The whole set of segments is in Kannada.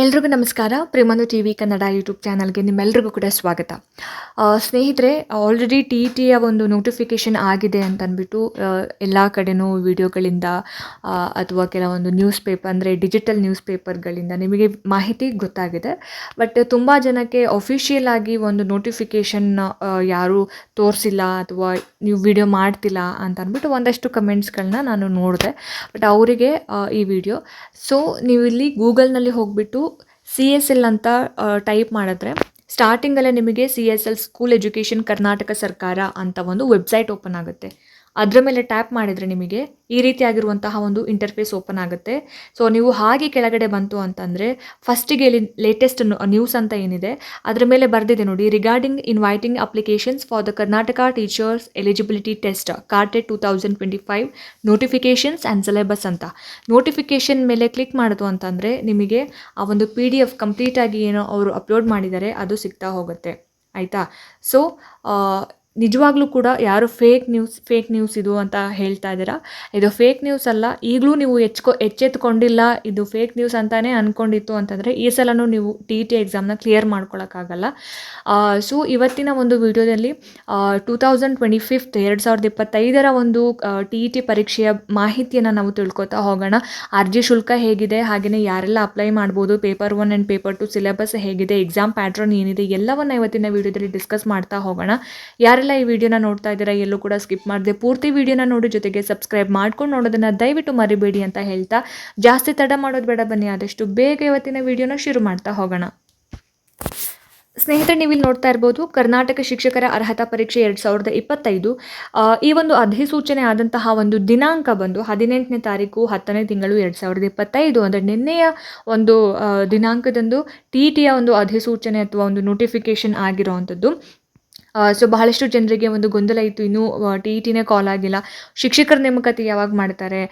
ಎಲ್ರಿಗೂ ನಮಸ್ಕಾರ. ಪ್ರೇಮನು ಟಿ ವಿ ಕನ್ನಡ ಯೂಟ್ಯೂಬ್ ಚಾನಲ್ಗೆ ನಿಮ್ಮೆಲ್ರಿಗೂ ಕೂಡ ಸ್ವಾಗತ. ಸ್ನೇಹಿತರೆ ಆಲ್ರೆಡಿ ಟಿ ಟಿಯ ಒಂದು ನೋಟಿಫಿಕೇಷನ್ ಆಗಿದೆ ಅಂತ ಅಂದ್ಬಿಟ್ಟು ಎಲ್ಲ ಕಡೆನೂ ವಿಡಿಯೋಗಳಿಂದ ಅಥವಾ ಕೆಲವೊಂದು ನ್ಯೂಸ್ ಪೇಪರ್ ಅಂದರೆ ಡಿಜಿಟಲ್ ನ್ಯೂಸ್ ಪೇಪರ್ಗಳಿಂದ ನಿಮಗೆ ಮಾಹಿತಿ ಗೊತ್ತಾಗಿದೆ. ಬಟ್ ತುಂಬ ಜನಕ್ಕೆ ಅಫಿಷಿಯಲ್ ಆಗಿ ಒಂದು ನೋಟಿಫಿಕೇಷನ್ ಯಾರೂ ತೋರಿಸಿಲ್ಲ ಅಥವಾ ನೀವು ವಿಡಿಯೋ ಮಾಡ್ತಿಲ್ಲ ಅಂತ ಅಂದ್ಬಿಟ್ಟು ಒಂದಷ್ಟು ಕಮೆಂಟ್ಸ್ಗಳನ್ನ ನಾನು ನೋಡಿದೆ. ಬಟ್ ಅವರಿಗೆ ಈ ವಿಡಿಯೋ ಸೊ ನೀವು ಇಲ್ಲಿ ಗೂಗಲ್ನಲ್ಲಿ ಹೋಗ್ಬಿಟ್ಟು ಸಿ ಎಸ್ ಎಲ್ ಅಂತ ಟೈಪ್ ಮಾಡಿದ್ರೆ ಸ್ಟಾರ್ಟಿಂಗಲ್ಲೇ ನಿಮಗೆ C S L school education Karnataka ಸರ್ಕಾರ ಅಂತ ಒಂದು ವೆಬ್ಸೈಟ್ ಓಪನ್ ಆಗುತ್ತೆ. ಅದರ ಮೇಲೆ ಟ್ಯಾಪ್ ಮಾಡಿದರೆ ನಿಮಗೆ ಈ ರೀತಿಯಾಗಿರುವಂತಹ ಒಂದು ಇಂಟರ್ಫೇಸ್ ಓಪನ್ ಆಗುತ್ತೆ. ಸೊ ನೀವು ಹಾಗೆ ಕೆಳಗಡೆ ಬಂತು ಅಂತಂದರೆ ಫಸ್ಟಿಗೆ ಇಲ್ಲಿ ಲೇಟೆಸ್ಟ್ ನ್ಯೂಸ್ ಅಂತ ಏನಿದೆ, ಅದರ ಮೇಲೆ ಬರೆದಿದೆ ನೋಡಿ regarding inviting applications for the Karnataka teachers eligibility test ಕಾರ್ಟೆಡ್ two thousand twenty five notifications and syllabus ಅಂತ. ನೋಟಿಫಿಕೇಷನ್ ಮೇಲೆ ಕ್ಲಿಕ್ ಮಾಡೋದು ಅಂತಂದರೆ ನಿಮಗೆ ಆ ಒಂದು ಪಿ ಡಿ ಎಫ್ ಕಂಪ್ಲೀಟಾಗಿ ಏನೋ ಅವರು ಅಪ್ಲೋಡ್ ಮಾಡಿದ್ದಾರೆ ಅದು ಸಿಗ್ತಾ ಹೋಗುತ್ತೆ. ಆಯಿತಾ? ಸೊ ನಿಜವಾಗ್ಲೂ ಕೂಡ ಯಾರು ಫೇಕ್ ನ್ಯೂಸ್ ಫೇಕ್ ನ್ಯೂಸ್ ಇದು ಅಂತ ಹೇಳ್ತಾ ಇದ್ದೀರಾ? ಇದು ಫೇಕ್ ನ್ಯೂಸ್ ಅಲ್ಲ, ಈಗಲೂ ನೀವು ಎಚ್ಕೊ, ಎಚ್ಚೆತ್ಕೊಂಡಿಲ್ಲ, ಇದು ಫೇಕ್ ನ್ಯೂಸ್ ಅಂತಾನೆ ಅಂದ್ಕೊಂಡಿತ್ತು ಅಂತಂದರೆ, ಈ ಸಲನೂ ನೀವು ಟಿ ಟಿ ಎಕ್ಸಾಮ್ನ ಕ್ಲಿಯರ್ ಮಾಡ್ಕೊಳಕ್ಕಾಗಲ್ಲ. ಸೊ ಇವತ್ತಿನ ಒಂದು ವಿಡಿಯೋದಲ್ಲಿ ಟೂ ತೌಸಂಡ್ ಟ್ವೆಂಟಿ ಫಿಫ್ತ್ ಎರಡು ಸಾವಿರದ ಇಪ್ಪತ್ತೈದರ ಒಂದು ಟಿ ಇ ಟಿ ಪರೀಕ್ಷೆಯ ಮಾಹಿತಿಯನ್ನು ನಾವು ತಿಳ್ಕೊತಾ ಹೋಗೋಣ. ಅರ್ಜಿ ಶುಲ್ಕ ಹೇಗಿದೆ ಹಾಗೆಯೇ ಯಾರೆಲ್ಲ ಅಪ್ಲೈ ಮಾಡ್ಬೋದು paper one and paper two syllabus ಹೇಗಿದೆ ಎಕ್ಸಾಮ್ ಪ್ಯಾಟ್ರನ್ ಏನಿದೆ, ಎಲ್ಲವನ್ನು ಇವತ್ತಿನ ವಿಡಿಯೋದಲ್ಲಿ ಡಿಸ್ಕಸ್ ಮಾಡ್ತಾ ಹೋಗೋಣ. ಯಾರೆಲ್ಲ ಈ ವಿಡಿಯೋನ ನೋಡ್ತಾ ಇದ್ದೀರಾ, ಎಲ್ಲೂ ಕೂಡ ಸ್ಕಿಪ್ ಮಾಡದೆ ಪೂರ್ತಿ ವಿಡಿಯೋನ ನೋಡಿ ಜೊತೆಗೆ ಸಬ್ಸ್ಕ್ರೈಬ್ ಮಾಡ್ಕೊಂಡು ನೋಡೋದನ್ನ ದಯವಿಟ್ಟು ಮರಿಬೇಡಿ ಅಂತ ಹೇಳ್ತಾ ಜಾಸ್ತಿ ತಡ ಮಾಡೋದು ಬೇಡ ಬನ್ನಿ, ಆದಷ್ಟು ಬೇಗ ಇವತ್ತಿನ ವಿಡಿಯೋನ ಶುರು ಮಾಡ್ತಾ ಹೋಗೋಣ. ಸ್ನೇಹಿತರೆ ನೀವು ಇಲ್ಲಿ ನೋಡ್ತಾ ಇರ್ಬೋದು, ಕರ್ನಾಟಕ ಶಿಕ್ಷಕರ ಅರ್ಹತಾ ಪರೀಕ್ಷೆ ಎರಡು ಸಾವಿರದ ಇಪ್ಪತ್ತೈದು. ಈ ಒಂದು ಅಧಿಸೂಚನೆ ಆದಂತಹ ಒಂದು ದಿನಾಂಕ ಬಂದು ಹದಿನೆಂಟನೇ ತಾರೀಕು ಹತ್ತನೇ ತಿಂಗಳು ಎರಡು ಸಾವಿರದ ಇಪ್ಪತ್ತೈದು, ಅಂದರೆ ನಿನ್ನೆಯ ಒಂದು ದಿನಾಂಕದಂದು ಟಿ ಟಿಯ ಒಂದು ಅಧಿಸೂಚನೆ ಅಥವಾ ಒಂದು ನೋಟಿಫಿಕೇಶನ್ ಆಗಿರೋವಂಥದ್ದು. ಸೊ ಬಹಳಷ್ಟು ಜನರಿಗೆ ಒಂದು ಗೊಂದಲ ಇತ್ತು. ಇನ್ನೂ ಟಿ ಇ ಟಿನೇ ಕಾಲ್ ಆಗಿಲ್ಲ. ಶಿಕ್ಷಕರ ನೇಮಕಾತಿ ಯಾವಾಗ ಮಾಡ್ತಾರೆ?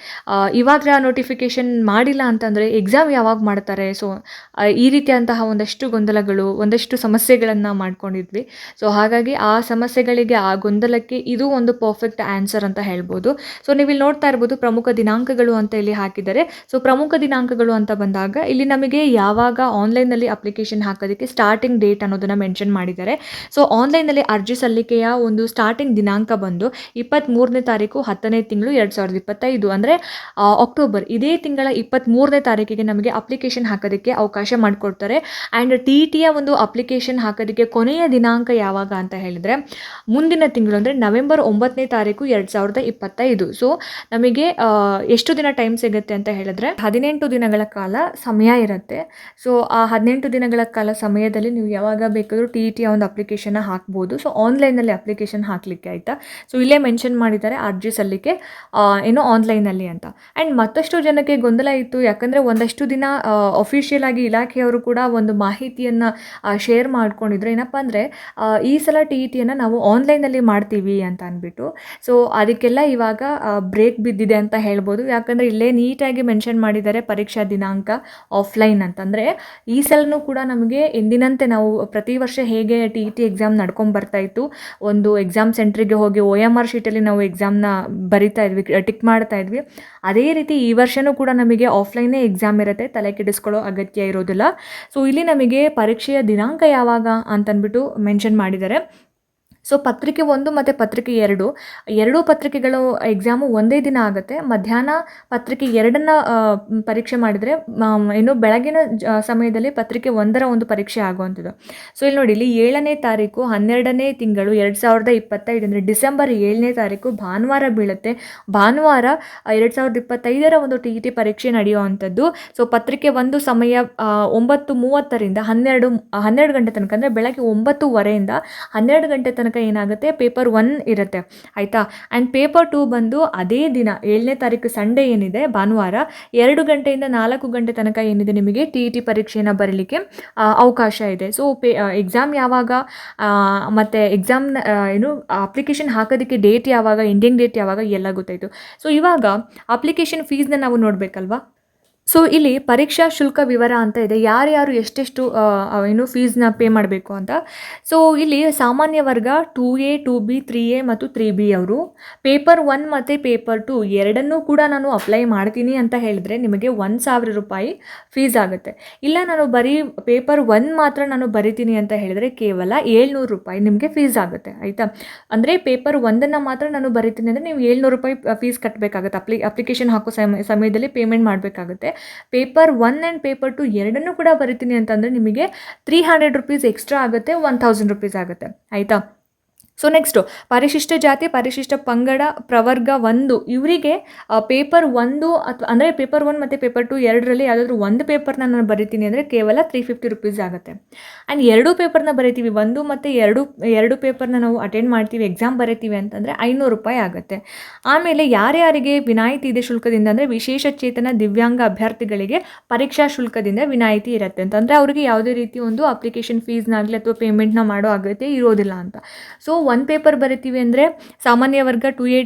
ಇವಾಗ ನೋಟಿಫಿಕೇಶನ್ ಮಾಡಿಲ್ಲ ಅಂತಂದರೆ ಎಕ್ಸಾಮ್ ಯಾವಾಗ ಮಾಡ್ತಾರೆ? ಸೊ ಈ ರೀತಿಯಂತಹ ಒಂದಷ್ಟು ಗೊಂದಲಗಳು, ಒಂದಷ್ಟು ಸಮಸ್ಯೆಗಳನ್ನು ಮಾಡ್ಕೊಂಡಿದ್ವಿ. ಸೊ ಹಾಗಾಗಿ ಆ ಸಮಸ್ಯೆಗಳಿಗೆ ಆ ಗೊಂದಲಕ್ಕೆ ಇದು ಒಂದು ಪರ್ಫೆಕ್ಟ್ ಆನ್ಸರ್ ಅಂತ ಹೇಳ್ಬೋದು. ಸೊ ನೀವು ನೋಡ್ತಾ ಇರ್ಬೋದು ಪ್ರಮುಖ ದಿನಾಂಕಗಳು ಅಂತ ಇಲ್ಲಿ ಹಾಕಿದ್ದಾರೆ. ಸೊ ಪ್ರಮುಖ ದಿನಾಂಕಗಳು ಅಂತ ಬಂದಾಗ ಇಲ್ಲಿ ನಮಗೆ ಯಾವಾಗ ಆನ್ಲೈನಲ್ಲಿ ಅಪ್ಲಿಕೇಶನ್ ಹಾಕೋದಕ್ಕೆ ಸ್ಟಾರ್ಟಿಂಗ್ ಡೇಟ್ ಅನ್ನೋದನ್ನು ಮೆನ್ಷನ್ ಮಾಡಿದ್ದಾರೆ. ಸೊ ಆನ್ಲೈನಲ್ಲಿ ಅರ್ಜಿ ಸಲ್ಲಿಕೆಯ ಒಂದು ಸ್ಟಾರ್ಟಿಂಗ್ ದಿನಾಂಕ ಬಂದು ಇಪ್ಪತ್ತ್ಮೂರನೇ ತಾರೀಕು ಹತ್ತನೇ ತಿಂಗಳು ಎರಡು ಸಾವಿರದ ಇಪ್ಪತ್ತೈದು. ಅಂದರೆ ಅಕ್ಟೋಬರ್ ಇದೇ ತಿಂಗಳ ಇಪ್ಪತ್ತ್ಮೂರನೇ ತಾರೀಕಿಗೆ ನಮಗೆ ಅಪ್ಲಿಕೇಶನ್ ಹಾಕೋದಕ್ಕೆ ಅವಕಾಶ ಮಾಡಿಕೊಡ್ತಾರೆ. ಆ್ಯಂಡ್ ಟಿ ಟಿಯ ಒಂದು ಅಪ್ಲಿಕೇಶನ್ ಹಾಕೋದಕ್ಕೆ ಕೊನೆಯ ದಿನಾಂಕ ಯಾವಾಗ ಅಂತ ಹೇಳಿದರೆ, ಮುಂದಿನ ತಿಂಗಳು ಅಂದರೆ ನವೆಂಬರ್ ಒಂಬತ್ತನೇ ತಾರೀಕು ಎರಡು ಸಾವಿರದ ಇಪ್ಪತ್ತೈದು. ಸೊ ನಮಗೆ ಎಷ್ಟು ದಿನ ಟೈಮ್ ಸಿಗುತ್ತೆ ಅಂತ ಹೇಳಿದ್ರೆ, ಹದಿನೆಂಟು ದಿನಗಳ ಕಾಲ ಸಮಯ ಇರುತ್ತೆ. ಸೊ ಆ ಹದಿನೆಂಟು ದಿನಗಳ ಕಾಲ ಸಮಯದಲ್ಲಿ ನೀವು ಯಾವಾಗ ಬೇಕಾದರೂ ಟಿ ಟಿಯ ಒಂದು ಅಪ್ಲಿಕೇಶನ್ನ ಹಾಕ್ಬೋದು. ಸೊ ಆನ್ಲೈನಲ್ಲಿ ಅಪ್ಲಿಕೇಶನ್ ಹಾಕಲಿಕ್ಕೆ ಆಯಿತಾ? ಸೊ ಇಲ್ಲೇ ಮೆನ್ಷನ್ ಮಾಡಿದ್ದಾರೆ ಅರ್ಜಿ ಸಲ್ಲಿಕೆ ಏನೋ ಆನ್ಲೈನಲ್ಲಿ ಅಂತ. ಆ್ಯಂಡ್ ಮತ್ತಷ್ಟು ಜನಕ್ಕೆ ಗೊಂದಲ ಇತ್ತು ಯಾಕಂದರೆ ಒಂದಷ್ಟು ದಿನ ಅಫಿಷಿಯಲ್ ಆಗಿ ಇಲಾಖೆಯವರು ಕೂಡ ಒಂದು ಮಾಹಿತಿಯನ್ನು ಶೇರ್ ಮಾಡ್ಕೊಂಡಿದ್ರು. ಏನಪ್ಪ ಅಂದರೆ ಈ ಸಲ ಟಿ ಇ ಟಿಯನ್ನು ನಾವು ಆನ್ಲೈನಲ್ಲಿ ಮಾಡ್ತೀವಿ ಅಂತ ಅಂದ್ಬಿಟ್ಟು. ಸೊ ಅದಕ್ಕೆಲ್ಲ ಇವಾಗ ಬ್ರೇಕ್ ಬಿದ್ದಿದೆ ಅಂತ ಹೇಳ್ಬೋದು. ಯಾಕಂದರೆ ಇಲ್ಲೇ ನೀಟಾಗಿ ಮೆನ್ಷನ್ ಮಾಡಿದ್ದಾರೆ ಪರೀಕ್ಷಾ ದಿನಾಂಕ ಆಫ್ಲೈನ್ ಅಂತಂದರೆ ಈ ಸಲನೂ ಕೂಡ ನಮಗೆ ಎಂದಿನಂತೆ ನಾವು ಪ್ರತಿ ವರ್ಷ ಹೇಗೆ ಟಿ ಇ ಟಿ ಎಕ್ಸಾಮ್ ನಡ್ಕೊಂಡು ಬರ್ತಾ ಇತ್ತು. ಒಂದು ಎಕ್ಸಾಮ್ ಸೆಂಟ್ರಿಗೆ ಹೋಗಿ ಒ ಎಂ ಆರ್ ಶೀಟಲ್ಲಿ ನಾವು ಎಕ್ಸಾಮ್ನ ಬರಿತಾ ಇದ್ವಿ ಟಿಕ್ ಮಾಡ್ತಾ ಇದ್ವಿ. ಅದೇ ರೀತಿ ಈ ವರ್ಷವೂ ಕೂಡ ನಮಗೆ ಆಫ್ಲೈನೇ ಎಕ್ಸಾಮ್ ಇರುತ್ತೆ, ತಲೆ ಕೆಡಿಸ್ಕೊಳ್ಳೋ ಅಗತ್ಯ ಇರೋದಿಲ್ಲ. ಸೊ ಇಲ್ಲಿ ನಮಗೆ ಪರೀಕ್ಷೆಯ ದಿನಾಂಕ ಯಾವಾಗ ಅಂತಂದ್ಬಿಟ್ಟು ಮೆನ್ಷನ್ ಮಾಡಿದ್ದಾರೆ. ಸೊ ಪತ್ರಿಕೆ ಒಂದು ಮತ್ತು ಪತ್ರಿಕೆ ಎರಡು. ಎರಡೂ ಪತ್ರಿಕೆಗಳು ಎಕ್ಸಾಮು ಒಂದೇ ದಿನ ಆಗುತ್ತೆ. ಮಧ್ಯಾಹ್ನ ಪತ್ರಿಕೆ ಎರಡನ್ನು ಪರೀಕ್ಷೆ ಮಾಡಿದರೆ ಇನ್ನು ಬೆಳಗಿನ ಸಮಯದಲ್ಲಿ ಪತ್ರಿಕೆ ಒಂದರ ಒಂದು ಪರೀಕ್ಷೆ ಆಗುವಂಥದ್ದು. ಸೊ ಇಲ್ಲಿ ನೋಡಿ, ಇಲ್ಲಿ ಏಳನೇ ತಾರೀಕು ಹನ್ನೆರಡನೇ ತಿಂಗಳು ಎರಡು ಸಾವಿರದ ಇಪ್ಪತ್ತೈದು ಅಂದರೆ ಡಿಸೆಂಬರ್ ಏಳನೇ ತಾರೀಕು ಭಾನುವಾರ ಬೀಳುತ್ತೆ. ಭಾನುವಾರ ಎರಡು ಸಾವಿರದ ಇಪ್ಪತ್ತೈದರ ಒಂದು ಟಿ ಟಿ ಪರೀಕ್ಷೆ ನಡೆಯುವಂಥದ್ದು ಸೊ ಪತ್ರಿಕೆ ಒಂದು ಸಮಯ ಒಂಬತ್ತು ಮೂವತ್ತರಿಂದ ಹನ್ನೆರಡು ಹನ್ನೆರಡು ಗಂಟೆ ತನಕ ಅಂದರೆ ಬೆಳಗ್ಗೆ ಒಂಬತ್ತುವರೆಯಿಂದ ಹನ್ನೆರಡು ಗಂಟೆ ತನಕ ಏನಾಗುತ್ತೆ? ಪೇಪರ್ ಒನ್ ಇರುತ್ತೆ. ಆಯಿತಾ? ಆ್ಯಂಡ್ ಪೇಪರ್ ಟೂ ಬಂದು ಅದೇ ದಿನ, ಏಳನೇ ತಾರೀಕು ಸಂಡೇ ಏನಿದೆ, ಭಾನುವಾರ, ಎರಡು ಗಂಟೆಯಿಂದ ನಾಲ್ಕು ಗಂಟೆ ತನಕ ಏನಿದೆ ನಿಮಗೆ ಟಿ ಇ ಟಿ ಪರೀಕ್ಷೆಯನ್ನು ಬರೀಲಿಕ್ಕೆ ಅವಕಾಶ ಇದೆ. ಸೊ ಪೇ ಎಕ್ಸಾಮ್ ಯಾವಾಗ ಮತ್ತು ಎಕ್ಸಾಮ್ನ ಏನು ಅಪ್ಲಿಕೇಶನ್ ಹಾಕೋದಕ್ಕೆ ಡೇಟ್ ಯಾವಾಗ ಎಂಡಿಂಗ್ ಡೇಟ್ ಯಾವಾಗ, ಎಲ್ಲ ಗೊತ್ತಾಯಿತು. ಸೊ ಇವಾಗ ಅಪ್ಲಿಕೇಶನ್ ಫೀಸ್ನ ನಾವು ನೋಡಬೇಕಲ್ವಾ? ಸೊ ಇಲ್ಲಿ ಪರೀಕ್ಷಾ ಶುಲ್ಕ ವಿವರ ಅಂತ ಇದೆ. ಯಾರ್ಯಾರು ಎಷ್ಟೆಷ್ಟು ಏನು ಫೀಸ್ನ ಪೇ ಮಾಡಬೇಕು ಅಂತ. ಸೊ ಇಲ್ಲಿ ಸಾಮಾನ್ಯ ವರ್ಗ two A two B three A ಮತ್ತು ತ್ರೀ ಬಿ ಅವರು. ಪೇಪರ್ ಒನ್ ಮತ್ತು ಪೇಪರ್ ಟು ಎರಡನ್ನೂ ಕೂಡ ನಾನು ಅಪ್ಲೈ ಮಾಡ್ತೀನಿ ಅಂತ ಹೇಳಿದ್ರೆ ನಿಮಗೆ ಒಂದು ಸಾವಿರ ರೂಪಾಯಿ ಫೀಸ್ ಆಗುತ್ತೆ. ಇಲ್ಲ, ನಾನು ಬರೀ ಪೇಪರ್ ಒನ್ ಮಾತ್ರ ನಾನು ಬರಿತೀನಿ ಅಂತ ಹೇಳಿದರೆ ಕೇವಲ ಏಳ್ನೂರು ರೂಪಾಯಿ ನಿಮಗೆ ಫೀಸ್ ಆಗುತ್ತೆ. ಆಯಿತಾ? ಅಂದರೆ ಪೇಪರ್ ಒಂದನ್ನು ಮಾತ್ರ ನಾನು ಬರಿತೀನಿ ಅಂದರೆ ನೀವು ಏಳ್ನೂರು ರೂಪಾಯಿ ಫೀಸ್ ಕಟ್ಟಬೇಕಾಗುತ್ತೆ ಅಪ್ಲಿ ಅಪ್ಲಿಕೇಶನ್ ಹಾಕೋ ಸಮಯ ಸಮಯದಲ್ಲಿ ಪೇಮೆಂಟ್ ಮಾಡಬೇಕಾಗುತ್ತೆ. Paper one and paper two ಎರಡನ್ನೂ ಕೂಡ ಬರಿತೀನಿ ಅಂತಂದರೆ ನಿಮಗೆ ತ್ರೀ ಹಂಡ್ರೆಡ್ ರುಪೀಸ್ ಎಕ್ಸ್ಟ್ರಾ ಆಗುತ್ತೆ ಒನ್ ಥೌಸಂಡ್ ರುಪೀಸ್ ಆಗುತ್ತೆ. ಆಯಿತಾ? ಸೊ ನೆಕ್ಸ್ಟು ಪರಿಶಿಷ್ಟ ಜಾತಿ ಪರಿಶಿಷ್ಟ ಪಂಗಡ ಪ್ರವರ್ಗ ಒಂದು ಇವರಿಗೆ ಪೇಪರ್ ಒಂದು ಅಥವಾ ಅಂದರೆ ಪೇಪರ್ ಒನ್ ಮತ್ತು ಪೇಪರ್ ಟು ಎರಡರಲ್ಲಿ ಯಾವುದಾದ್ರೂ ಒಂದು ಪೇಪರ್ನ ನಾನು ಬರಿತೀನಿ ಅಂದರೆ ಕೇವಲ ತ್ರೀ ಫಿಫ್ಟಿ ರುಪೀಸ್ ಆಗುತ್ತೆ. ಆ್ಯಂಡ್ ಎರಡು ಪೇಪರ್ನ ಬರಿತೀವಿ. ಒಂದು ಮತ್ತು ಎರಡು ಎರಡು ಪೇಪರ್ನ ನಾವು ಅಟೆಂಡ್ ಮಾಡ್ತೀವಿ ಎಕ್ಸಾಮ್ ಬರಿತೀವಿ ಅಂತಂದರೆ ಐನೂರು ರೂಪಾಯಿ ಆಗುತ್ತೆ. ಆಮೇಲೆ ಯಾರ್ಯಾರಿಗೆ ವಿನಾಯಿತಿ ಇದೆ ಶುಲ್ಕದಿಂದ ಅಂದರೆ ವಿಶೇಷ ಚೇತನ ದಿವ್ಯಾಂಗ ಅಭ್ಯರ್ಥಿಗಳಿಗೆ ಪರೀಕ್ಷಾ ಶುಲ್ಕದಿಂದ ವಿನಾಯಿತಿ ಇರುತ್ತೆ. ಅಂತಂದರೆ ಅವರಿಗೆ ಯಾವುದೇ ರೀತಿ ಒಂದು ಅಪ್ಲಿಕೇಶನ್ ಫೀಸ್ನಾಗಲಿ ಅಥವಾ ಪೇಮೆಂಟ್ನ ಮಾಡೋ ಅಗತ್ಯ ಇರೋದಿಲ್ಲ ಅಂತ. ಸೊ ಒಂದು ಪೇಪರ್ ಬರಿತೀವಿ ಅಂದರೆ ಸಾಮಾನ್ಯ ವರ್ಗ two A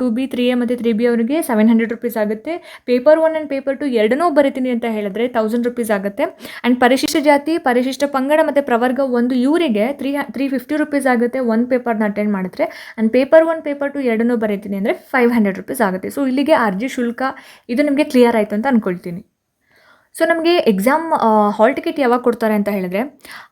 two B three A ಮತ್ತು ತ್ರೀ ಬಿ ಅವರಿಗೆ ಸೆವೆನ್ ಹಂಡ್ರೆಡ್ ರುಪೀಸ್ ಆಗುತ್ತೆ. Paper one and paper two ಎರಡನ್ನೂ ಬರಿತೀನಿ ಅಂತ ಹೇಳಿದ್ರೆ ತೌಸಂಡ್ ರುಪೀಸ್ ಆಗುತ್ತೆ. ಆ್ಯಂಡ್ ಪರಿಶಿಷ್ಟ ಜಾತಿ, ಪರಿಶಿಷ್ಟ ಪಂಗಡ ಮತ್ತು ಪ್ರವರ್ಗ ಒಂದು ಇವರಿಗೆ ತ್ರೀ ತ್ರೀ ಫಿಫ್ಟಿ ರುಪೀಸ್ ಆಗುತ್ತೆ ಒಂದು ಪೇಪರ್ನ ಅಟೆಂಡ್ ಮಾಡಿದ್ರೆ. And paper one paper two ಎರಡನ್ನೂ ಬರಿತೀನಿ ಅಂದರೆ ಫೈವ್ ಹಂಡ್ರೆಡ್ ರುಪೀಸ್ ಆಗುತ್ತೆ. ಸೊ ಇಲ್ಲಿಗೆ ಅರ್ಜಿ ಶುಲ್ಕ ಇದು ನಿಮಗೆ ಕ್ಲಿಯರ್ ಆಯಿತು ಅಂತ ಅಂದ್ಕೊಳ್ತೀನಿ ಸೊ ನಮಗೆ ಎಕ್ಸಾಮ್ ಹಾಲ್ ಟಿಕೆಟ್ ಯಾವಾಗ ಕೊಡ್ತಾರೆ ಅಂತ ಹೇಳಿದ್ರೆ,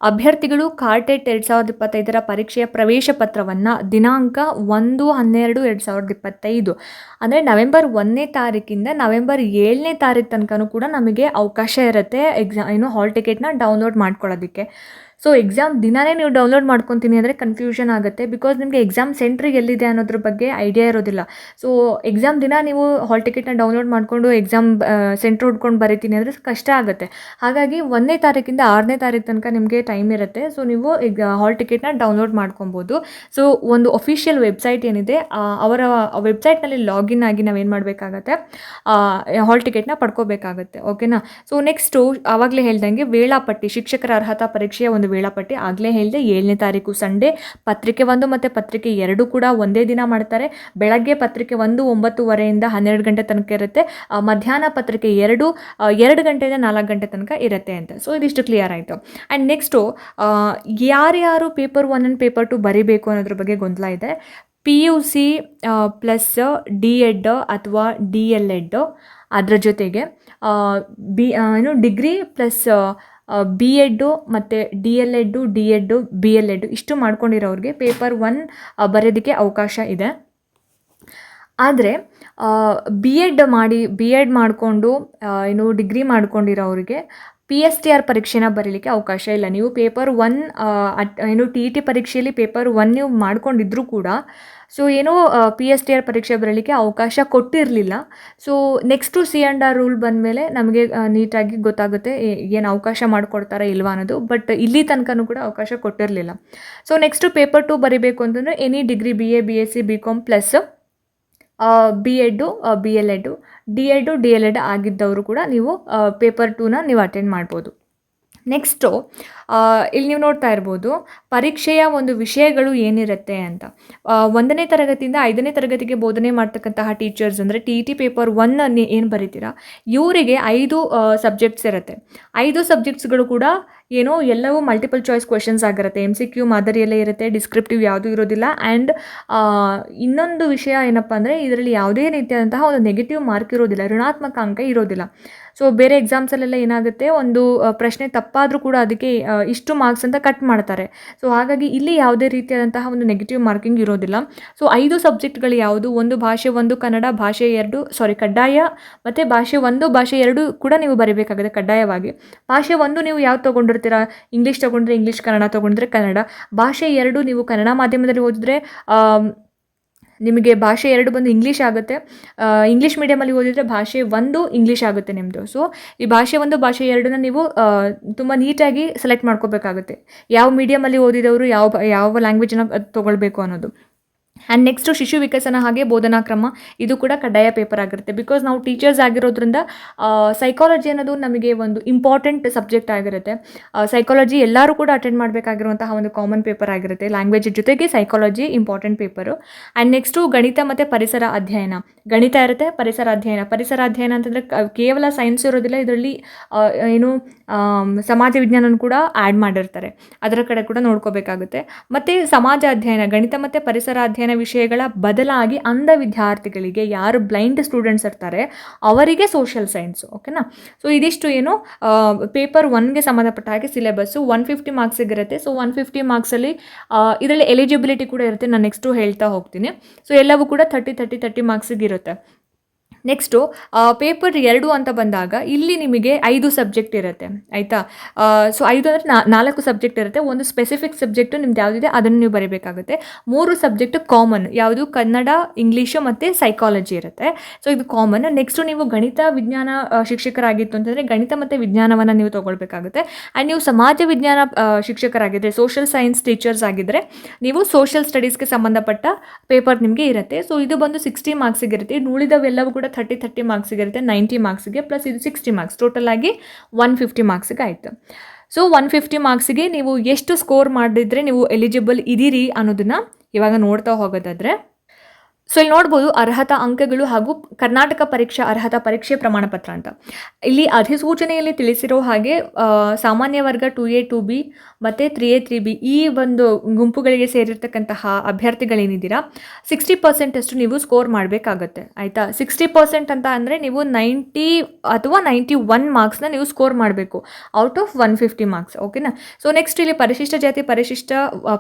ಅಭ್ಯರ್ಥಿಗಳು ಕಾರ್ಟೆಟ್ ಎರಡು ಸಾವಿರದ ಇಪ್ಪತ್ತೈದರ ಪರೀಕ್ಷೆಯ ಪ್ರವೇಶ ಪತ್ರವನ್ನು ದಿನಾಂಕ ಒಂದು ಹನ್ನೆರಡು ಎರಡು ಸಾವಿರದ ಇಪ್ಪತ್ತೈದು, ಅಂದರೆ ನವೆಂಬರ್ ಒಂದನೇ ತಾರೀಕಿಂದ ನವೆಂಬರ್ ಏಳನೇ ತಾರೀಕು ತನಕನೂ ಕೂಡ ನಮಗೆ ಅವಕಾಶ ಇರುತ್ತೆ ಎಕ್ಸಾ ಏನು ಹಾಲ್ ಟಿಕೆಟ್ನ ಡೌನ್ಲೋಡ್ ಮಾಡ್ಕೊಳ್ಳೋದಕ್ಕೆ. ಸೊ ಎಕ್ಸಾಮ್ ದಿನಾನೇ ನೀವು ಡೌನ್ಲೋಡ್ ಮಾಡ್ಕೊತೀನಿ ಅಂದರೆ ಕನ್ಫ್ಯೂಷನ್ ಆಗುತ್ತೆ ಬಿಕಾಸ್ ನಿಮಗೆ ಎಕ್ಸಾಮ್ ಸೆಂಟ್ರಿಗೆ ಎಲ್ಲಿದೆ ಅನ್ನೋದ್ರ ಬಗ್ಗೆ ಐಡಿಯಾ ಇರೋದಿಲ್ಲ. ಸೊ ಎಕ್ಸಾಮ್ ದಿನ ನೀವು ಹಾಲ್ ಟಿಕೆಟ್ನ ಡೌನ್ಲೋಡ್ ಮಾಡಿಕೊಂಡು ಎಕ್ಸಾಮ್ ಸೆಂಟ್ರ್ ಹುಡ್ಕೊಂಡು ಬರೀತೀನಿ ಅಂದರೆ ಕಷ್ಟ ಆಗುತ್ತೆ. ಹಾಗಾಗಿ ಒಂದನೇ ತಾರೀಕಿಂದ ಆರನೇ ತಾರೀಕು ತನಕ ನಿಮಗೆ ಟೈಮ್ ಇರುತ್ತೆ. ಸೊ ನೀವು ಈಗ ಹಾಲ್ ಟಿಕೆಟ್ನ ಡೌನ್ಲೋಡ್ ಮಾಡ್ಕೊಬೋದು. ಸೊ ಒಂದು ಅಫಿಷಿಯಲ್ ವೆಬ್ಸೈಟ್ ಏನಿದೆ ಅವರ ವೆಬ್ಸೈಟ್ನಲ್ಲಿ ಲಾಗಿನ್ ಆಗಿ ನಾವೇನು ಮಾಡಬೇಕಾಗತ್ತೆ ಹಾಲ್ ಟಿಕೆಟ್ನ ಪಡ್ಕೋಬೇಕಾಗತ್ತೆ. ಓಕೆನಾ ಸೊ ನೆಕ್ಸ್ಟು ಆವಾಗಲೇ ಹೇಳ್ದಂಗೆ ವೇಳಾಪಟ್ಟಿ ಶಿಕ್ಷಕರ ಅರ್ಹತಾ ಪರೀಕ್ಷೆಯ ಒಂದು ವೇಳಾಪಟ್ಟಿ. ಆಗಲೇ ಹೇಳಿದೆ, ಏಳನೇ ತಾರೀಕು ಸಂಡೇ, ಪತ್ರಿಕೆ ಒಂದು ಮತ್ತು ಪತ್ರಿಕೆ ಎರಡು ಕೂಡ ಒಂದೇ ದಿನ ಮಾಡ್ತಾರೆ. ಬೆಳಗ್ಗೆ ಪತ್ರಿಕೆ ಒಂದು, ಒಂಬತ್ತುವರೆಯಿಂದ ಹನ್ನೆರಡು ಗಂಟೆ ತನಕ ಇರುತ್ತೆ. ಮಧ್ಯಾಹ್ನ ಪತ್ರಿಕೆ ಎರಡು ಎರಡು ಗಂಟೆಯಿಂದ ನಾಲ್ಕು ಗಂಟೆ ತನಕ ಇರುತ್ತೆ ಅಂತ. ಸೊ ಇದಿಷ್ಟು ಕ್ಲಿಯರ್ ಆಯಿತು. ಆ್ಯಂಡ್ ನೆಕ್ಸ್ಟು ಯಾರ್ಯಾರು paper one and paper two ಬರಿಬೇಕು ಅನ್ನೋದ್ರ ಬಗ್ಗೆ ಗೊಂದಲ ಇದೆ. P U C plus D Ed ಅಥವಾ ಡಿ ಎಲ್ ಎಡ್ ಅದರ ಜೊತೆಗೆ ಬಿ ಏನು ಡಿಗ್ರಿ ಪ್ಲಸ್ ಬಿ ಎಡ್ಡು ಮತ್ತು D L Ed D Ed B L Ed ಇಷ್ಟು ಮಾಡ್ಕೊಂಡಿರೋರಿಗೆ ಪೇಪರ್ ಒನ್ ಬರೆಯೋದಕ್ಕೆ ಅವಕಾಶ ಇದೆ. ಆದರೆ ಬಿ ಎಡ್ ಮಾಡಿ ಬಿ ಎಡ್ ಮಾಡಿಕೊಂಡು ಏನು ಡಿಗ್ರಿ ಮಾಡ್ಕೊಂಡಿರೋರಿಗೆ ಪಿ ಎಸ್ ಟಿ ಆರ್ ಪರೀಕ್ಷೆನ ಬರೀಲಿಕ್ಕೆ ಅವಕಾಶ ಇಲ್ಲ. ನೀವು ಪೇಪರ್ ಒನ್ ಏನು ಟಿ ಟಿ ಪರೀಕ್ಷೆಯಲ್ಲಿ ಪೇಪರ್ ಒನ್ ನೀವು ಮಾಡ್ಕೊಂಡಿದ್ರೂ ಕೂಡ ಸೊ ಏನೋ ಪಿ ಎಸ್ ಟಿ ಆರ್ ಪರೀಕ್ಷೆ ಬರಲಿಕ್ಕೆ ಅವಕಾಶ ಕೊಟ್ಟಿರಲಿಲ್ಲ. So next C and R rule ಬಂದಮೇಲೆ ನಮಗೆ ನೀಟಾಗಿ ಗೊತ್ತಾಗುತ್ತೆ ಏನು ಅವಕಾಶ ಮಾಡಿಕೊಡ್ತಾರಾ ಇಲ್ವಾ ಅನ್ನೋದು ಬಟ್ ಇಲ್ಲಿ ತನಕನೂ ಕೂಡ ಅವಕಾಶ ಕೊಟ್ಟಿರಲಿಲ್ಲ. ಸೊ ನೆಕ್ಸ್ಟು ಪೇಪರ್ ಟು ಬರಿಬೇಕು ಅಂತಂದರೆ any degree B A B S C B Com plus B Ed B L Ed D Ed D L Ed ಆಗಿದ್ದವರು ಕೂಡ ನೀವು ಪೇಪರ್ ಟೂನ ನೀವು ಅಟೆಂಡ್ ಮಾಡ್ಬೋದು. ನೆಕ್ಸ್ಟು ಇಲ್ಲಿ ನೀವು ನೋಡ್ತಾ ಇರ್ಬೋದು, ಪರೀಕ್ಷೆಯ ಒಂದು ವಿಷಯಗಳು ಏನಿರುತ್ತೆ ಅಂತ. ಒಂದನೇ ತರಗತಿಯಿಂದ ಐದನೇ ತರಗತಿಗೆ ಬೋಧನೆ ಮಾಡ್ತಕ್ಕಂತಹ ಟೀಚರ್ಸ್ ಅಂದರೆ ಟಿ ಟಿ ಪೇಪರ್ ಒನ್ ಏನು ಬರೀತೀರಾ? ಇವರಿಗೆ ಐದು ಸಬ್ಜೆಕ್ಟ್ಸ್ ಇರುತ್ತೆ. ಐದು ಸಬ್ಜೆಕ್ಟ್ಸ್ಗಳು ಕೂಡ ಏನೋ ಎಲ್ಲವೂ ಮಲ್ಟಿಪಲ್ ಚಾಯ್ಸ್ ಕ್ವೆಶನ್ಸ್ ಆಗಿರುತ್ತೆ. ಎಂ ಸಿ ಕ್ಯೂ ಮಾದರಿಯಲ್ಲೇ ಇರುತ್ತೆ ಡಿಸ್ಕ್ರಿಪ್ಟಿವ್ ಯಾವುದೂ ಇರೋದಿಲ್ಲ. ಆ್ಯಂಡ್ ಇನ್ನೊಂದು ವಿಷಯ ಏನಪ್ಪ ಅಂದರೆ, ಇದರಲ್ಲಿ ಯಾವುದೇ ರೀತಿಯಾದಂತಹ ಒಂದು ನೆಗೆಟಿವ್ ಮಾರ್ಕ್ ಇರೋದಿಲ್ಲ, ಋಣಾತ್ಮಕ ಅಂಕ ಇರೋದಿಲ್ಲ. ಸೊ ಬೇರೆ ಎಕ್ಸಾಮ್ಸಲ್ಲೆಲ್ಲ ಏನಾಗುತ್ತೆ? ಒಂದು ಪ್ರಶ್ನೆ ತಪ್ಪಾದರೂ ಕೂಡ ಅದಕ್ಕೆ ಇಷ್ಟು ಮಾರ್ಕ್ಸ್ ಅಂತ ಕಟ್ ಮಾಡ್ತಾರೆ. ಸೊ ಹಾಗಾಗಿ ಇಲ್ಲಿ ಯಾವುದೇ ರೀತಿಯಾದಂತಹ ಒಂದು ನೆಗೆಟಿವ್ ಮಾರ್ಕಿಂಗ್ ಇರೋದಿಲ್ಲ. ಸೊ ಐದು ಸಬ್ಜೆಕ್ಟ್ಗಳು ಯಾವುದು? ಒಂದು ಭಾಷೆ, ಒಂದು ಕನ್ನಡ, ಭಾಷೆ ಎರಡು ಸಾರಿ ಕಡ್ಡಾಯ ಮತ್ತು ಭಾಷೆ ಒಂದು, ಭಾಷೆ ಎರಡು ಕೂಡ ನೀವು ಬರೀಬೇಕಾಗುತ್ತೆ ಕಡ್ಡಾಯವಾಗಿ. ಭಾಷೆ ಒಂದು ನೀವು ಯಾವ್ದು ತೊಗೊಂಡಿರ್ತೀರಾ? ಇಂಗ್ಲೀಷ್ ತೊಗೊಂಡ್ರೆ ಇಂಗ್ಲೀಷ್ ಕನ್ನಡ ತೊಗೊಂಡ್ರೆ ಕನ್ನಡ. ಭಾಷೆ ಎರಡು ನೀವು ಕನ್ನಡ ಮಾಧ್ಯಮದಲ್ಲಿ ಓದಿದ್ರೆ ನಿಮಗೆ ಭಾಷೆ ಎರಡು ಬಂದು ಇಂಗ್ಲೀಷ್ ಆಗುತ್ತೆ. ಇಂಗ್ಲೀಷ್ ಮೀಡಿಯಮಲ್ಲಿ ಓದಿದರೆ ಭಾಷೆ ಒಂದು ಇಂಗ್ಲೀಷ್ ಆಗುತ್ತೆ ನಿಮ್ಮದು ಸೊ ಈ ಭಾಷೆ ಒಂದು, ಭಾಷೆ ಎರಡನ್ನ ನೀವು ತುಂಬ ನೀಟಾಗಿ ಸೆಲೆಕ್ಟ್ ಮಾಡ್ಕೋಬೇಕಾಗುತ್ತೆ. ಯಾವ ಮೀಡಿಯಮಲ್ಲಿ ಓದಿದವರು ಯಾವ ಯಾವ ಲ್ಯಾಂಗ್ವೇಜನ್ನ ತೊಗೊಳ್ಬೇಕು ಅನ್ನೋದು. ಆ್ಯಂಡ್ ನೆಕ್ಸ್ಟು ಶಿಶು ವಿಕಸನ ಹಾಗೆ ಬೋಧನಾ ಕ್ರಮ ಇದು ಕೂಡ ಕಡ್ಡಾಯ ಪೇಪರ್ ಆಗಿರುತ್ತೆ. ಬಿಕಾಸ್ ನಾವು ಟೀಚರ್ಸ್ ಆಗಿರೋದ್ರಿಂದ ಸೈಕಾಲಜಿ ಅನ್ನೋದು ನಮಗೆ ಒಂದು ಇಂಪಾರ್ಟೆಂಟ್ ಸಬ್ಜೆಕ್ಟ್ ಆಗಿರುತ್ತೆ. ಸೈಕಾಲಜಿ ಎಲ್ಲರೂ ಕೂಡ ಅಟೆಂಡ್ ಮಾಡಬೇಕಾಗಿರುವಂತಹ ಒಂದು ಕಾಮನ್ ಪೇಪರ್ ಆಗಿರುತ್ತೆ. ಲ್ಯಾಂಗ್ವೇಜ್ ಜೊತೆಗೆ psychology important paper and next ಗಣಿತ ಮತ್ತು ಪರಿಸರ ಅಧ್ಯಯನ. ಗಣಿತ ಇರುತ್ತೆ, ಪರಿಸರ ಅಧ್ಯಯನ. ಪರಿಸರ ಅಧ್ಯಯನ ಅಂತಂದರೆ ಕೇವಲ ಸೈನ್ಸ್ ಇರೋದಿಲ್ಲ, ಇದರಲ್ಲಿ ಏನು ಸಮಾಜ ವಿಜ್ಞಾನನ ಕೂಡ ಆ್ಯಡ್ ಮಾಡಿರ್ತಾರೆ. ಅದರ ಕಡೆ ಕೂಡ ನೋಡ್ಕೋಬೇಕಾಗುತ್ತೆ. ಮತ್ತು ಸಮಾಜ ಅಧ್ಯಯನ, ಗಣಿತ ಮತ್ತು ಪರಿಸರ ಅಧ್ಯಯನ ವಿಷಯಗಳ ಬದಲಾಗಿ ಅಂಧ ವಿದ್ಯಾರ್ಥಿಗಳಿಗೆ ಯಾರು ಬ್ಲೈಂಡ್ ಸ್ಟೂಡೆಂಟ್ಸ್ ಇರ್ತಾರೆ, ಅವರಿಗೆ ಸೋಷಿಯಲ್ ಸೈನ್ಸು ಓಕೆನಾ ಸೊ ಇದಿಷ್ಟು ಏನು ಪೇಪರ್ ಒನ್ಗೆ ಸಂಬಂಧಪಟ್ಟ ಹಾಗೆ ಸಿಲೆಬಸ್ಸು ಒನ್ ಫಿಫ್ಟಿ ಮಾರ್ಕ್ಸಿಗಿರುತ್ತೆ ಸೊ ಒನ್ ಫಿಫ್ಟಿ ಮಾರ್ಕ್ಸಲ್ಲಿ ಇದರಲ್ಲಿ ಎಲಿಜಿಬಿಲಿಟಿ ಕೂಡ ಇರುತ್ತೆ. ನಾನು ನೆಕ್ಸ್ಟು ಹೇಳ್ತಾ ಹೋಗ್ತೀನಿ. ಸೊ ಎಲ್ಲವೂ ಕೂಡ ಥರ್ಟಿ ಥರ್ಟಿ ತರ್ಟಿ ಮಾರ್ಕ್ಸಿಗೆ ಇರುತ್ತೆ. ನೆಕ್ಸ್ಟು ಪೇಪರ್ ಎರಡು ಅಂತ ಬಂದಾಗ ಇಲ್ಲಿ ನಿಮಗೆ ಐದು ಸಬ್ಜೆಕ್ಟ್ ಇರುತ್ತೆ, ಆಯಿತಾ? ಸೊ ಐದು ಅಂದರೆ ನಾಲ್ಕು ಸಬ್ಜೆಕ್ಟ್ ಇರುತ್ತೆ, ಒಂದು ಸ್ಪೆಸಿಫಿಕ್ ಸಬ್ಜೆಕ್ಟು ನಿಮ್ದು ಯಾವುದಿದೆ ಅದನ್ನು ನೀವು ಬರೀಬೇಕಾಗುತ್ತೆ. ಮೂರು ಸಬ್ಜೆಕ್ಟ್ ಕಾಮನ್ ಯಾವುದು? ಕನ್ನಡ ಇಂಗ್ಲೀಷು ಮತ್ತು ಸೈಕಾಲಜಿ ಇರುತ್ತೆ. ಸೊ ಇದು ಕಾಮನ್ ನೆಕ್ಸ್ಟು ನೀವು ಗಣಿತ, ವಿಜ್ಞಾನ ಶಿಕ್ಷಕರಾಗಿತ್ತು ಅಂತಂದರೆ ಗಣಿತ ಮತ್ತು ವಿಜ್ಞಾನವನ್ನು ನೀವು ತೊಗೊಳ್ಬೇಕಾಗುತ್ತೆ. ಆ್ಯಂಡ್ ನೀವು ಸಮಾಜ ವಿಜ್ಞಾನ ಶಿಕ್ಷಕರಾಗಿದ್ದರೆ ಸೋಷಿಯಲ್ ಸೈನ್ಸ್ ಟೀಚರ್ಸ್ ಆಗಿದ್ದರೆ ನೀವು ಸೋಷಿಯಲ್ ಸ್ಟಡೀಸ್ಗೆ ಸಂಬಂಧಪಟ್ಟ ಪೇಪರ್ ನಿಮಗೆ ಇರುತ್ತೆ. ಸೊ ಇದು ಬಂದು ಸಿಕ್ಸ್ಟಿ ಮಾರ್ಕ್ಸಿಗೆ ಇರುತ್ತೆ. ಉಳಿದವೆಲ್ಲವೂ ಕೂಡ ಥರ್ಟಿ ಥರ್ಟಿ ಮಾರ್ಕ್ಸಿಗೆ ಇರುತ್ತೆ ನೈಂಟಿ ಮಾರ್ಕ್ಸಿಗೆ ಪ್ಲಸ್ ಇದು ಸಿಕ್ಸ್ಟಿ ಮಾರ್ಕ್ಸ್ ಟೋಟಲ್ ಆಗಿ ಒನ್ ಫಿಫ್ಟಿ ಮಾರ್ಕ್ಸಿಗೆ ಆಯಿತು. ಸೊ ಒನ್ ಫಿಫ್ಟಿ ಮಾರ್ಕ್ಸಿಗೆ ನೀವು ಎಷ್ಟು ಸ್ಕೋರ್ ಮಾಡಿದ್ರೆ ನೀವು ಎಲಿಜಿಬಲ್ ಇದ್ದೀರಿ ಅನ್ನೋದನ್ನು ಇವಾಗ ನೋಡ್ತಾ ಹೋಗೋದಾದ್ರೆ ಸೊ ಇಲ್ಲಿ ನೋಡ್ಬೋದು ಅರ್ಹತಾ ಅಂಕಗಳು ಹಾಗೂ ಕರ್ನಾಟಕ ಪರೀಕ್ಷಾ ಅರ್ಹತಾ ಪರೀಕ್ಷೆ ಪ್ರಮಾಣ ಪತ್ರ ಅಂತ. ಇಲ್ಲಿ ಅಧಿಸೂಚನೆಯಲ್ಲಿ ತಿಳಿಸಿರೋ ಹಾಗೆ ಸಾಮಾನ್ಯ ವರ್ಗ ಟು ಎ ಟು ಬಿ ಮತ್ತು ತ್ರೀ ಎ ತ್ರೀ ಬಿ ಈ ಒಂದು ಗುಂಪುಗಳಿಗೆ ಸೇರಿರ್ತಕ್ಕಂತಹ ಅಭ್ಯರ್ಥಿಗಳೇನಿದ್ದೀರಾ ಸಿಕ್ಸ್ಟಿ ಪರ್ಸೆಂಟ್ ಅಷ್ಟು ನೀವು ಸ್ಕೋರ್ ಮಾಡಬೇಕಾಗತ್ತೆ. ಆಯಿತಾ? ಸಿಕ್ಸ್ಟಿ ಪರ್ಸೆಂಟ್ ಅಂತ ಅಂದರೆ ನೀವು ನೈಂಟಿ ಅಥವಾ ನೈಂಟಿ ಒನ್ ಮಾರ್ಕ್ಸ್ನ ನೀವು ಸ್ಕೋರ್ ಮಾಡಬೇಕು. Out of one fifty marks ಓಕೆನಾ ಸೊ ನೆಕ್ಸ್ಟ್ ಇಲ್ಲಿ ಪರಿಶಿಷ್ಟ ಜಾತಿ, ಪರಿಶಿಷ್ಟ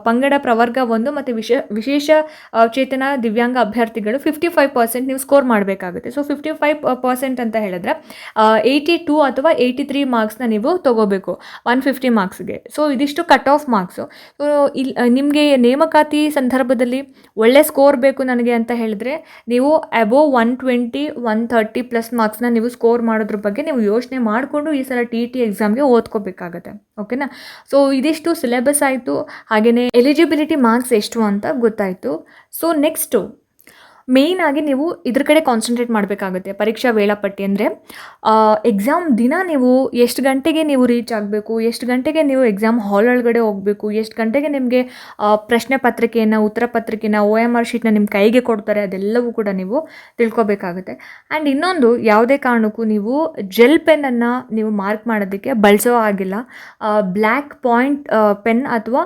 ಪಂಗಡ ಪ್ರವರ್ಗ ಒಂದು ಮತ್ತು ವಿಶ, ವಿಶೇಷ ಚೇತನ, ದಿವ್ಯಾಂಗ ಅಭ್ಯರ್ಥಿಗಳು ಫಿಫ್ಟಿ ಫೈವ್ ಪರ್ಸೆಂಟ್ ನೀವು ಸ್ಕೋರ್ ಮಾಡಬೇಕಾಗುತ್ತೆ. ಸೊ ಫಿಫ್ಟಿ ಫೈವ್ ಪರ್ಸೆಂಟ್ ಅಂತ ಹೇಳಿದ್ರೆ ಏಯ್ಟಿ ಟೂ ಅಥವಾ ಏಯ್ಟಿ ತ್ರೀ ಮಾರ್ಕ್ಸ್ನ ನೀವು ತಗೋಬೇಕು ಒನ್ ಫಿಫ್ಟಿ ಮಾರ್ಕ್ಸ್ಗೆ ಸೊ ಇದಿಷ್ಟು ಕಟ್ ಆಫ್ ಮಾರ್ಕ್ಸು ಸೊ ಇಲ್ಲಿ ನಿಮಗೆ ನೇಮಕಾತಿ ಸಂದರ್ಭದಲ್ಲಿ ಒಳ್ಳೆ ಸ್ಕೋರ್ ಬೇಕು ನನಗೆ ಅಂತ ಹೇಳಿದ್ರೆ, ನೀವು above one twenty one thirty plus ಮಾರ್ಕ್ಸ್ನ ನೀವು ಸ್ಕೋರ್ ಮಾಡೋದ್ರ ಬಗ್ಗೆ ನೀವು ಯೋಚನೆ ಮಾಡಿಕೊಂಡು ಈ ಸಲ ಟಿ ಟಿ ಎಕ್ಸಾಮ್ಗೆ ಓದ್ಕೋಬೇಕಾಗತ್ತೆ. ಓಕೆನಾ ಸೊ ಇದಿಷ್ಟು ಸಿಲೆಬಸ್ ಆಯಿತು. ಹಾಗೆಯೇ ಎಲಿಜಿಬಿಲಿಟಿ ಮಾರ್ಕ್ಸ್ ಎಷ್ಟು ಅಂತ ಗೊತ್ತಾಯಿತು. ಸೊ ನೆಕ್ಸ್ಟು ಮೇಯ್ನ್ ಆಗಿ ನೀವು ಇದ್ರ ಕಡೆ ಕಾನ್ಸಂಟ್ರೇಟ್ ಮಾಡಬೇಕಾಗುತ್ತೆ. ಪರೀಕ್ಷಾ ವೇಳಾಪಟ್ಟಿ ಅಂದರೆ ಎಕ್ಸಾಮ್ ದಿನ ನೀವು ಎಷ್ಟು ಗಂಟೆಗೆ ನೀವು ರೀಚ್ ಆಗಬೇಕು, ಎಷ್ಟು ಗಂಟೆಗೆ ನೀವು ಎಕ್ಸಾಮ್ ಹಾಲ್ ಒಳಗಡೆ ಹೋಗಬೇಕು, ಎಷ್ಟು ಗಂಟೆಗೆ ನಿಮಗೆ ಪ್ರಶ್ನೆ ಪತ್ರಿಕೆಯನ್ನು, ಉತ್ತರ ಪತ್ರಿಕೆನ ಒ ಎಂ ಆರ್ ಶೀಟ್ನ ನಿಮ್ಮ ಕೈಗೆ ಕೊಡ್ತಾರೆ, ಅದೆಲ್ಲವೂ ಕೂಡ ನೀವು ತಿಳ್ಕೊಬೇಕಾಗುತ್ತೆ. ಆ್ಯಂಡ್ ಇನ್ನೊಂದು, ಯಾವುದೇ ಕಾರಣಕ್ಕೂ ನೀವು ಜೆಲ್ ಪೆನ್ನನ್ನು ನೀವು ಮಾರ್ಕ್ ಮಾಡೋದಕ್ಕೆ ಬಳಸೋ ಆಗಿಲ್ಲ ಬ್ಲ್ಯಾಕ್ ಪಾಯಿಂಟ್ ಪೆನ್ ಅಥವಾ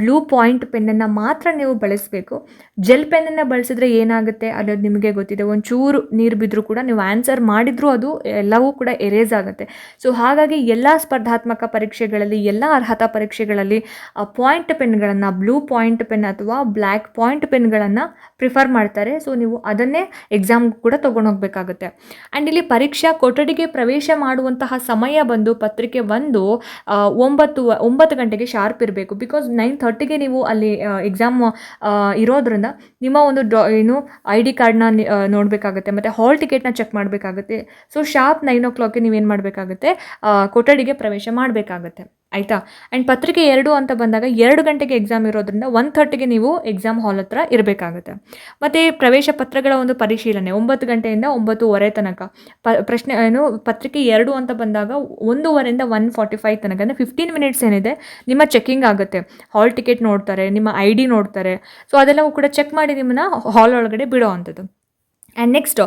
ಬ್ಲೂ ಪಾಯಿಂಟ್ ಪೆನ್ನನ್ನು ಮಾತ್ರ ನೀವು ಬಳಸಬೇಕು. ಜೆಲ್ ಪೆನ್ನನ್ನು ಬಳಸಿದ್ರೆ ಏನಾಗುತ್ತೆ? ಅನ್ನೋದು ನಿಮಗೆ ಗೊತ್ತಿದೆ. ಒಂಚೂರು ನೀರು ಬಿದ್ದರೂ ಕೂಡ ನೀವು ಆನ್ಸರ್ ಮಾಡಿದರೂ ಅದು ಎಲ್ಲವೂ ಕೂಡ ಎರೇಸ್ ಆಗುತ್ತೆ. ಸೊ ಹಾಗಾಗಿ ಎಲ್ಲ ಸ್ಪರ್ಧಾತ್ಮಕ ಪರೀಕ್ಷೆಗಳಲ್ಲಿ, ಎಲ್ಲ ಅರ್ಹತಾ ಪರೀಕ್ಷೆಗಳಲ್ಲಿ ಪಾಯಿಂಟ್ ಪೆನ್ಗಳನ್ನು ಬ್ಲೂ ಪಾಯಿಂಟ್ ಪೆನ್ ಅಥವಾ ಬ್ಲ್ಯಾಕ್ ಪಾಯಿಂಟ್ ಪೆನ್ಗಳನ್ನು ಪ್ರಿಫರ್ ಮಾಡ್ತಾರೆ. ಸೊ ನೀವು ಅದನ್ನೇ ಎಕ್ಸಾಮ್ ಕೂಡ ತೊಗೊಂಡು ಹೋಗಬೇಕಾಗುತ್ತೆ ಆ್ಯಂಡ್ ಇಲ್ಲಿ ಪರೀಕ್ಷಾ ಕೊಠಡಿಗೆ ಪ್ರವೇಶ ಮಾಡುವಂತಹ ಸಮಯ ಬಂದು ಪತ್ರಿಕೆ ಒಂದು ಒಂಬತ್ತು ಒಂಬತ್ತು ಗಂಟೆಗೆ ಶಾರ್ಪ್ ಇರಬೇಕು. ಬಿಕಾಸ್ ನೈನ್ ಥರ್ಟಿಗೆ ನೀವು ಅಲ್ಲಿ ಎಕ್ಸಾಮ್ ಇರೋದ್ರಿಂದ ನಿಮ್ಮ ಒಂದು ಡ್ರಾ ಏನು ಐ ಡಿ ಕಾರ್ಡ್ನ ನೋಡಬೇಕಾಗುತ್ತೆ, ಮತ್ತು ಹಾಲ್ ಟಿಕೆಟ್ನ ಚೆಕ್ ಮಾಡಬೇಕಾಗುತ್ತೆ. ಸೊ ಶಾರ್ಪ್ ನೈನ್ ಓ ಕ್ಲಾಕ್ಗೆ ನೀವೇನು ಮಾಡಬೇಕಾಗುತ್ತೆ ಕೊಠಡಿಗೆ ಪ್ರವೇಶ ಮಾಡಬೇಕಾಗುತ್ತೆ. ಆಯಿತಾ? ಆ್ಯಂಡ್ ಪತ್ರಿಕೆ ಎರಡು ಅಂತ ಬಂದಾಗ ಎರಡು ಗಂಟೆಗೆ ಎಕ್ಸಾಮ್ ಇರೋದ್ರಿಂದ ಒನ್ ಥರ್ಟಿಗೆ ನೀವು ಎಕ್ಸಾಮ್ ಹಾಲ್ ಹತ್ರ ಇರಬೇಕಾಗುತ್ತೆ. ಮತ್ತು ಪ್ರವೇಶ ಪತ್ರಗಳ ಒಂದು ಪರಿಶೀಲನೆ, ಒಂಬತ್ತು ಗಂಟೆಯಿಂದ ಒಂಬತ್ತುವರೆ ತನಕ. ಪ, ಪ್ರಶ್ನೆ, ಏನು, ಪತ್ರಿಕೆ ಎರಡು ಅಂತ ಬಂದಾಗ ಒಂದೂವರೆಯಿಂದ ಒನ್ ಫಾರ್ಟಿ ಫೈವ್ ತನಕ, ಅಂದರೆ ಫಿಫ್ಟೀನ್ ಮಿನಿಟ್ಸ್ ಏನಿದೆ, ನಿಮ್ಮ ಚೆಕ್ಕಿಂಗ್ ಆಗುತ್ತೆ. ಹಾಲ್ ಟಿಕೆಟ್ ನೋಡ್ತಾರೆ, ನಿಮ್ಮ ಐ ಡಿ ನೋಡ್ತಾರೆ. ಸೊ ಅದೆಲ್ಲವೂ ಕೂಡ ಚೆಕ್ ಮಾಡಿ ನಿಮ್ಮನ್ನ ಹಾಲ್ ಒಳಗಡೆ ಬಿಡೋ ಅಂಥದ್ದು. ಆ್ಯಂಡ್ ನೆಕ್ಸ್ಟ್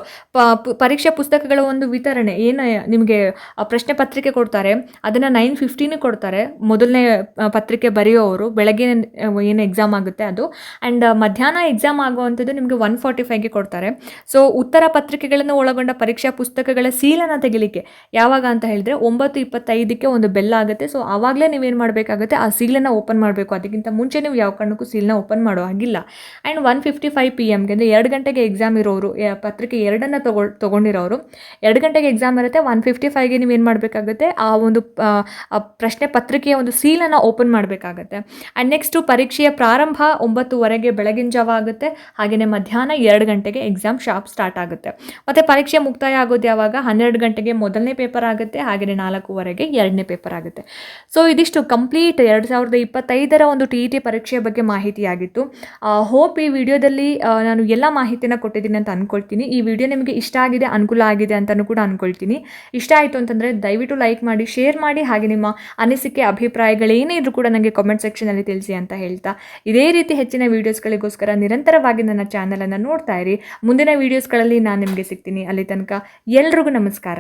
ಪರೀಕ್ಷಾ ಪುಸ್ತಕಗಳ ಒಂದು ವಿತರಣೆ. ಏನು, ನಿಮಗೆ ಪ್ರಶ್ನೆ ಪತ್ರಿಕೆ ಕೊಡ್ತಾರೆ. ಅದನ್ನು ನೈನ್ ಫಿಫ್ಟೀನಿಗೆ ಕೊಡ್ತಾರೆ. ಮೊದಲನೇ ಪತ್ರಿಕೆ ಬರೆಯೋವರು ಬೆಳಗ್ಗೆ ಏನು ಎಕ್ಸಾಮ್ ಆಗುತ್ತೆ ಅದು. ಆ್ಯಂಡ್ ಮಧ್ಯಾಹ್ನ ಎಕ್ಸಾಮ್ ಆಗುವಂಥದ್ದು ನಿಮಗೆ ಒನ್ ಫಾರ್ಟಿ ಫೈವ್ಗೆ ಕೊಡ್ತಾರೆ. ಸೊ ಉತ್ತರ ಪತ್ರಿಕೆಗಳನ್ನು ಒಳಗೊಂಡ ಪರೀಕ್ಷಾ ಪುಸ್ತಕಗಳ ಸೀಲನ್ನು ತೆಗಿಲಿಕ್ಕೆ ಯಾವಾಗ ಅಂತ ಹೇಳಿದ್ರೆ ಒಂಬತ್ತು ಇಪ್ಪತ್ತೈದಕ್ಕೆ ಒಂದು ಬೆಲ್ಲ ಆಗುತ್ತೆ. ಸೊ ಆವಾಗಲೇ ನೀವೇನು ಮಾಡಬೇಕಾಗುತ್ತೆ? ಆ ಸೀಲನ್ನು ಓಪನ್ ಮಾಡಬೇಕು. ಅದಕ್ಕಿಂತ ಮುಂಚೆ ನೀವು ಯಾವ ಕಾರಣಕ್ಕೂ ಸೀಲನ್ನ ಓಪನ್ ಮಾಡೋ ಹಾಗಿಲ್ಲ. And one fifty five P ಎಮ್ಗೆ ಅಂದರೆ ಎರಡು ಗಂಟೆಗೆ ಎಕ್ಸಾಮ್ ಇರೋರು ಪತ್ರಿಕೆ ಎರಡನ್ನು ತಗೊ, ತೊಗೊಂಡಿರೋರು. ಎರಡು ಗಂಟೆಗೆ ಎಕ್ಸಾಮ್ ಇರುತ್ತೆ ಒನ್ ಫಿಫ್ಟಿ ಫೈವ್ಗೆ ನೀವು ಏನು ಮಾಡಬೇಕಾಗುತ್ತೆ, ಆ ಒಂದು ಪ್ರಶ್ನೆ ಪತ್ರಿಕೆಯ ಒಂದು ಸೀಲನ್ನು ಓಪನ್ ಮಾಡಬೇಕಾಗತ್ತೆ. ಆ್ಯಂಡ್ ನೆಕ್ಸ್ಟು ಪರೀಕ್ಷೆಯ ಪ್ರಾರಂಭ ಒಂಬತ್ತುವರೆಗೆ ಬೆಳಗಿನ ಜಾವ ಆಗುತ್ತೆ ಹಾಗೆಯೇ ಮಧ್ಯಾಹ್ನ ಎರಡು ಗಂಟೆಗೆ ಎಕ್ಸಾಮ್ ಶಾಪ್ ಸ್ಟಾರ್ಟ್ ಆಗುತ್ತೆ. ಮತ್ತು ಪರೀಕ್ಷೆ ಮುಕ್ತಾಯ ಆಗೋದು ಯಾವಾಗ? ಹನ್ನೆರಡು ಗಂಟೆಗೆ ಮೊದಲನೇ ಪೇಪರ್ ಆಗುತ್ತೆ ಹಾಗೆಯೇ ನಾಲ್ಕೂವರೆಗೆ ಎರಡನೇ ಪೇಪರ್ ಆಗುತ್ತೆ. ಸೊ ಇದಿಷ್ಟು ಕಂಪ್ಲೀಟ್ ಎರಡು ಸಾವಿರದ ಇಪ್ಪತ್ತೈದರ ಒಂದು ಟಿ ಇ ಟಿ ಪರೀಕ್ಷೆಯ ಬಗ್ಗೆ ಮಾಹಿತಿಯಾಗಿತ್ತು. ಹೋಪ್ ಈ ವಿಡಿಯೋದಲ್ಲಿ ನಾನು ಎಲ್ಲ ಮಾಹಿತಿನ ಕೊಟ್ಟಿದ್ದೀನಿ ಅಂತ ಅಂದ್ಕೊಳ್ತೀನಿ ಈ ವಿಡಿಯೋ ನಿಮಗೆ ಇಷ್ಟ ಆಗಿದೆ, ಅನುಕೂಲ ಆಗಿದೆ ಅಂತಲೂ ಕೂಡ ಅಂದ್ಕೊಳ್ತೀನಿ ಇಷ್ಟ ಆಯಿತು ಅಂತಂದರೆ ದಯವಿಟ್ಟು ಲೈಕ್ ಮಾಡಿ ಶೇರ್ ಮಾಡಿ, ಹಾಗೆ ನಿಮ್ಮ ಅನಿಸಿಕೆ ಅಭಿಪ್ರಾಯಗಳೇನೇ ಇದ್ರೂ ಕೂಡ ನನಗೆ ಕಾಮೆಂಟ್ ಸೆಕ್ಷನಲ್ಲಿ ತಿಳಿಸಿ ಅಂತ ಹೇಳ್ತಾ. ಇದೇ ರೀತಿ ಹೆಚ್ಚಿನ ವೀಡಿಯೋಸ್ಗಳಿಗೋಸ್ಕರ ನಿರಂತರವಾಗಿ ನನ್ನ ಚಾನಲನ್ನು ನೋಡ್ತಾ ಇರಿ. ಮುಂದಿನ ವೀಡಿಯೋಸ್ಗಳಲ್ಲಿ ನಾನು ನಿಮಗೆ ಸಿಗ್ತೀನಿ. ಅಲ್ಲಿ ತನಕ ಎಲ್ರಿಗೂ ನಮಸ್ಕಾರ.